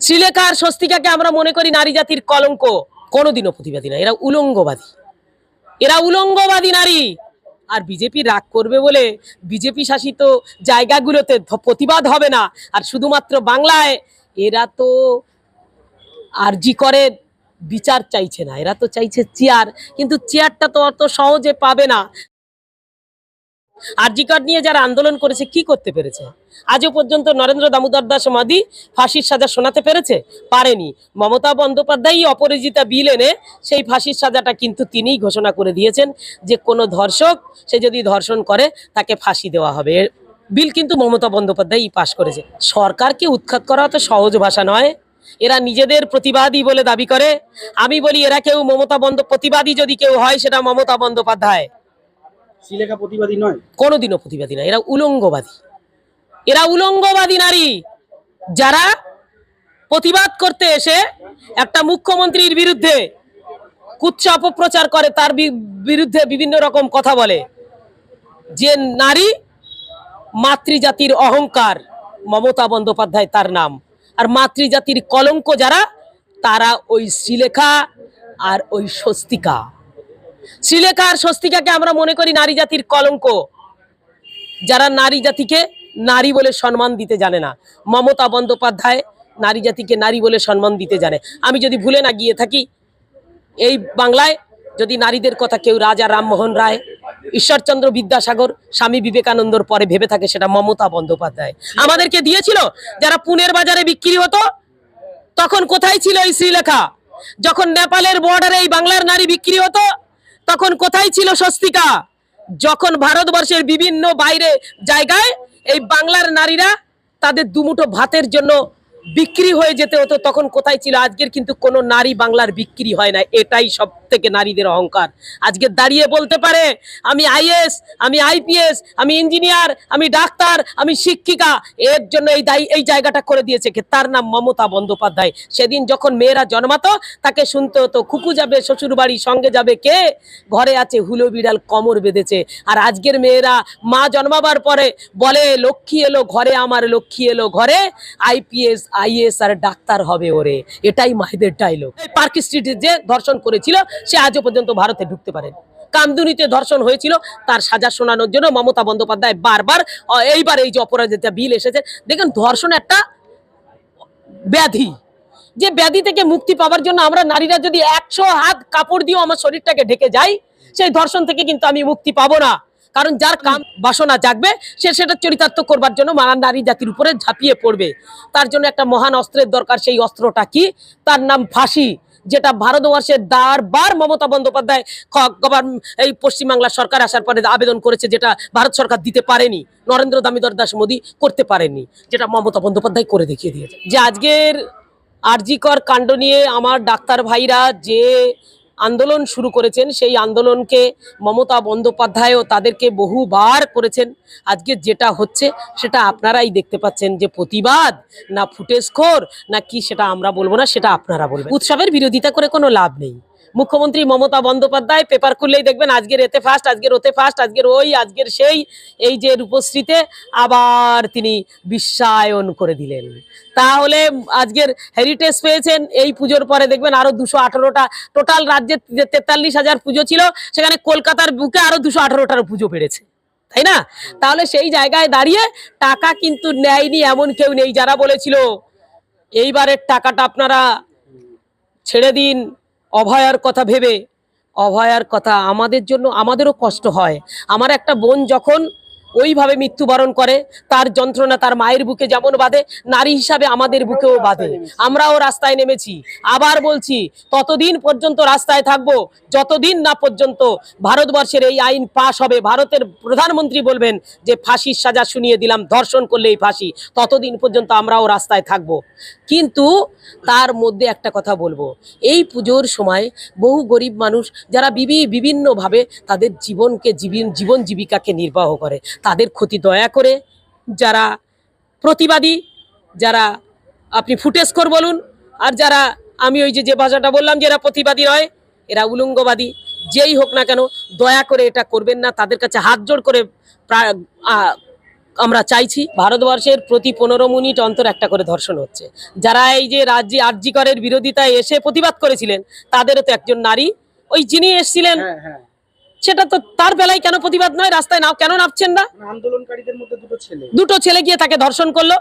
শ্রীলেখা আর স্বস্তিকাকে আমরা মনে করি নারী জাতির কলঙ্ক, কোনোদিনও প্রতিবাদী না। এরা উলঙ্গবাদী। এরা উলঙ্গবাদী নারী। আর বিজেপি রাগ করবে বলে বিজেপি শাসিত জায়গাগুলোতে প্রতিবাদ হবে না। আর শুধুমাত্র বাংলায় এরা তো আরজি করে, বিচার চাইছে না। এরা তো চাইছে চেয়ার। কিন্তু চেয়ারটা তো অত সহজে পাবে না। আরজি কার্ড নিয়ে যারা আন্দোলন করেছে, কি করতে পেরেছে? আজও পর্যন্ত নরেন্দ্র দামোদর দাস মাদি ফাঁসির সাজা শোনাতে পেরেছে? পারেনি। মমতা বন্দ্যোপাধ্যায়ই অপরাজিতা বিল এনে সেই ফাঁসির সাজাটা কিন্তু তিনিই ঘোষণা করে দিয়েছেন যে কোনো ধর্ষক, সে যদি ধর্ষণ করে, তাকে ফাঁসি দেওয়া হবে। বিল কিন্তু মমতা বন্দ্যোপাধ্যায়ই পাশ করেছে। সরকারকে উৎখাত করা তো সহজ ভাষা নয়। এরা নিজেদের প্রতিবাদী বলে দাবি করে। আমি বলি, এরা কেউ মমতা বন্দ প্রতিবাদী যদি কেউ হয়, সেটা মমতা বন্দ্যোপাধ্যায়। শ্রীলেখা প্রতিবাদী নয়? কোনোদিনও প্রতিবাদী না, এরা উলঙ্গবাদী। এরা উলঙ্গবাদী নারী। যারা প্রতিবাদ করতে এসে একটা মুখ্যমন্ত্রীর বিরুদ্ধে কুচ্ছ অপপ্রচার করে, তার বিরুদ্ধে বিভিন্ন রকম কথা বলে। যে নারী মাতৃজাতির অহংকার, মমতা বন্দ্যোপাধ্যায় তার নাম। আর মাতৃজাতির কলঙ্ক যারা, তারা ওই শ্রীলেখা আর ওই স্বস্তিকা। শ্রীলেখা আর স্বস্তিকাকে আমরা মনে করি নারী জাতির কলঙ্ক। যারা নারী জাতিকে নারী বলে সম্মান দিতে জানে না। মমতা বন্দ্যোপাধ্যায় নারী জাতিকে নারী বলে সম্মান দিতে জানে। আমি যদি ভুলে না গিয়ে থাকি, এই বাংলায় যদি নারীদের কথা কেউ রাজা রামমোহন রায়, ঈশ্বরচন্দ্র বিদ্যাসাগর, স্বামী বিবেকানন্দর পরে ভেবে থাকে সেটা মমতা বন্দ্যোপাধ্যায়। আমাদেরকে দিয়েছিল, যারা পুনের বাজারে বিক্রি হতো, তখন কোথায় ছিল এই শ্রীলেখা? যখন নেপালের বর্ডারে এই বাংলার নারী বিক্রি হতো তখন কোথায় ছিল স্বস্তিকা যখন ভারতবর্ষের বিভিন্ন বাইরে জায়গায় এই বাংলার নারীরা তাদের দুমুঠো ভাতের জন্য বিক্রি হয়ে যেতে হতো, তখন কোথায় ছিল? আজকের কিন্তু কোনো নারী বাংলার বিক্রি হয় না, এটাই সব থেকে নারীদের অহংকার। আজকে দাঁড়িয়ে বলতে পারে, আমি আইএস আমি আইপিএস, আমি ইঞ্জিনিয়ার, আমি ডাক্তার, আমি শিক্ষিকা, এর জন্য এই দায়ী, এই জায়গাটা করে দিয়েছে কে, তার নাম মমতা বন্দ্যোপাধ্যায়। সেদিন যখন মেয়েরা জন্মাতো, তাকে শুনতে হতো খুকু যাবে শ্বশুর বাড়ি সঙ্গে যাবে কে? ঘরে আছে হুলো বিড়াল, কমর বেঁধেছে। আর আজকের মেয়েরা মা জন্মাবার পরে বলে, লক্ষ্মী এলো ঘরে, আমার লক্ষ্মী এলো ঘরে, আইপিএস আইএস আর ডাক্তার হবে ওরে। এটাই মাহিদের ডাইলগ পার্ক স্ট্রিটে যে ধর্ষণ করেছিল, সে আজও পর্যন্ত ভারতে ঢুকতে পারে কামদুনিতে ধর্ষণ হয়েছিল, তার সাজা শোনানোর জন্য মমতা বন্দ্যোপাধ্যায় বারবার এইবার এই যে অপরাজিতা বিল এসেছে, দেখেন ধর্ষণ একটা ব্যাধি। যে ব্যাধি থেকে মুক্তি পাওয়ার জন্য আমরা নারীরা যদি একশো হাত কাপড় দিয়েও আমার শরীরটাকে ঢেকে যাই, সেই ধর্ষণ থেকে কিন্তু আমি মুক্তি পাবো না। কারণ যার কাম বাসনা জাগবে, সে সেটা চরিতার্থ করবার জন্য মানা নারী জাতির উপরে ঝাঁপিয়ে পড়বে। তার জন্য একটা মহান অস্ত্রের দরকার, সেই অস্ত্রটা কি? তার নাম ফাঁসি, যেটা ভারতবর্ষের বারবার মমতা বন্দ্যোপাধ্যায় এই পশ্চিমবাংলা সরকার আসার পরে আবেদন করেছে, যেটা ভারত সরকার দিতে পারেনি। নরেন্দ্র দামোদর দাস মোদী করতে পারেনি, যেটা মমতা বন্দ্যোপাধ্যায় করে দেখিয়ে দিয়েছে। যে আজকের আরজিকর কাণ্ড নিয়ে আমার ডাক্তার ভাইরা যে আন্দোলন শুরু করেছেন। সেই আন্দোলনকে মমতা বন্দ্যোপাধ্যায়ও তাদেরকে বহুবার করেছেন। আজকে যেটা হচ্ছে, সেটা আপনারাই দেখতে পাচ্ছেন যে প্রতিবাদ, না ফুটেজখোর না কি সেটা আমরা বলব না, সেটা আপনারা বলবেন। উৎসবের বিরোধিতা করে কোনো লাভ নেই। মুখ্যমন্ত্রী মমতা বন্দ্যোপাধ্যায় পেপার খুললেই দেখবেন আজকের এতে ফার্স্ট, আজকের ওতে ফার্স্ট, আজকের ওই, আজকের সেই, এই যে রূপশ্রীতে আবার তিনি বিশ্বায়ন করে দিলেন। তাহলে আজকের হেরিটেজ পেয়েছেন, এই পুজোর পরে দেখবেন আরও দুশো আঠারোটা টোটাল রাজ্যে যে তেতাল্লিশ হাজার পুজো ছিল, সেখানে কলকাতার বুকে আরও দুশো আঠারোটার পুজো বেড়েছে। তাই না? তাহলে সেই জায়গায় দাঁড়িয়ে টাকা কিন্তু নেয়নি এমন কেউ নেই, যারা বলেছিল, এইবারের টাকাটা আপনারা ছেড়ে দিন অভয়ার কথা ভেবে অভয়ার কথা আমাদের জন্য আমাদেরও কষ্ট হয়। আমার একটা বোন যখন ওইভাবে মৃত্যুবরণ করে, তার যন্ত্রণা তার মায়ের বুকে যেমন বাঁধে, নারী হিসাবে আমাদের বুকেও বাঁধে। আমরাও রাস্তায় নেমেছি। আবার বলছি, ততদিন পর্যন্ত রাস্তায় থাকব, যতদিন না পর্যন্ত ভারতবর্ষের এই আইন পাশ হবে, ভারতের প্রধানমন্ত্রী বলবেন যে ফাঁসির সাজা শুনিয়ে দিলাম, ধর্ষণ করলেই ফাঁসি, ততদিন পর্যন্ত আমরাও রাস্তায় থাকব। কিন্তু তার মধ্যে একটা কথা বলব, এই পুজোর সময় বহু গরিব মানুষ যারা বিভি, বিভিন্নভাবে তাদের জীবনকে জীবন জীবন জীবিকাকে নির্বাহ করে তাদের ক্ষতি দয়া করে যারা প্রতিবাদী, যারা আপনি ফুটেস্কোর বলুন, আর যারা আমি ওই যে যে ভাষাটা বললাম যে এরা প্রতিবাদী নয়, এরা উলঙ্গবাদী, যেই হোক না কেন, দয়া করে এটা করবেন না, তাদের কাছে হাত জোড় করে আমরা চাইছি ভারতবর্ষের প্রতি পনেরো মিনিট অন্তর একটা করে ধর্ষণ হচ্ছে। যারা এই যে রাজ্যে আর্যিকরের বিরোধিতায় এসে প্রতিবাদ করেছিলেন, তাদেরও তো একজন নারী, ওই যিনি এসেছিলেন হ্যাঁ হ্যাঁ। সেটা তো তার বেলায় কেন প্রতিবাদ নয়? রাস্তায় নাও কেন নামছেন না? মানে আন্দোলনকারীদের মধ্যে দুটো ছেলে। দুটো ছেলে গিয়ে তাকে ধর্ষণ করল।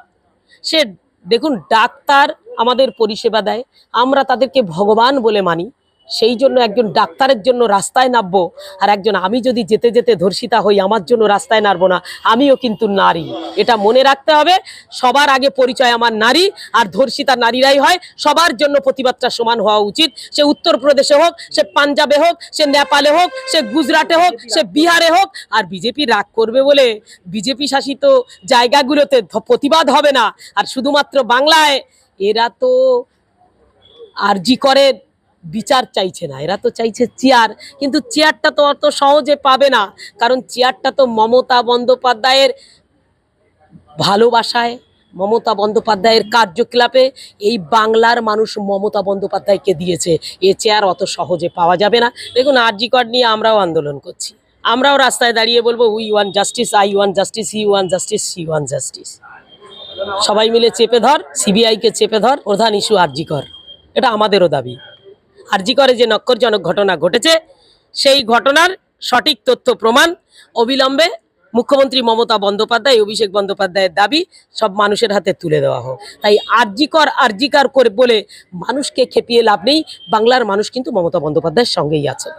সে দেখুন ডাক্তার আমাদের পরিষেবা দেয়। আমরা তাদেরকে ভগবান বলে মানি। সেই জন্য একজন ডাক্তারের জন্য রাস্তায় নামবো, আর একজন আমি যদি যেতে যেতে ধর্ষিতা হই, আমার জন্য রাস্তায় নামবো না, আমিও কিন্তু নারী। এটা মনে রাখতে হবে, সবার আগে পরিচয় আমার নারী, আর ধর্ষিতা নারীরাই হয়, সবার জন্য প্রতিবাদটা সমান হওয়া উচিত। সে উত্তরপ্রদেশে হোক, সে পাঞ্জাবে হোক, সে নেপালে হোক, সে গুজরাটে হোক, সে বিহারে হোক, আর বিজেপি রাগ করবে বলে বিজেপি শাসিত জায়গাগুলোতে প্রতিবাদ হবে না। আর শুধুমাত্র বাংলায়, এরা তো আরজি করে বিচার চাইছে না। এরা তো চাইছে চেয়ার, কিন্তু চেয়ারটা তো অত সহজে পাবে না, কারণ চেয়ারটা তো মমতা বন্দ্যোপাধ্যায়ের ভালোবাসায়, মমতা বন্দ্যোপাধ্যায়ের কার্যকলাপে এই বাংলার মানুষ মমতা বন্দ্যোপাধ্যায়কে দিয়েছে। এ চেয়ার অত সহজে পাওয়া যাবে না। দেখুন, আরজি কর নিয়ে আমরাও আন্দোলন করছি। আমরাও রাস্তায় দাঁড়িয়ে বলব we want justice I want justice he want justice she want justice সবাই মিলে চেপে ধর সিবিআইকে চেপে ধর, প্রধান ইস্যু আরজি কর। এটা আমাদেরও দাবি। আরজি করে যে নক্করজনক ঘটনা ঘটেছে, সেই ঘটনার সঠিক তথ্য প্রমাণ অবিলম্বে মুখ্যমন্ত্রী মমতা বন্দ্যোপাধ্যায়, অভিষেক বন্দ্যোপাধ্যায়ের দাবি সব মানুষের হাতে তুলে দেওয়া হোক। তাই আরজিকর আরজিকার করে বলে মানুষকে খেপিয়ে লাভ নেই, বাংলার মানুষ কিন্তু মমতা বন্দ্যোপাধ্যায়ের সঙ্গেই আছে।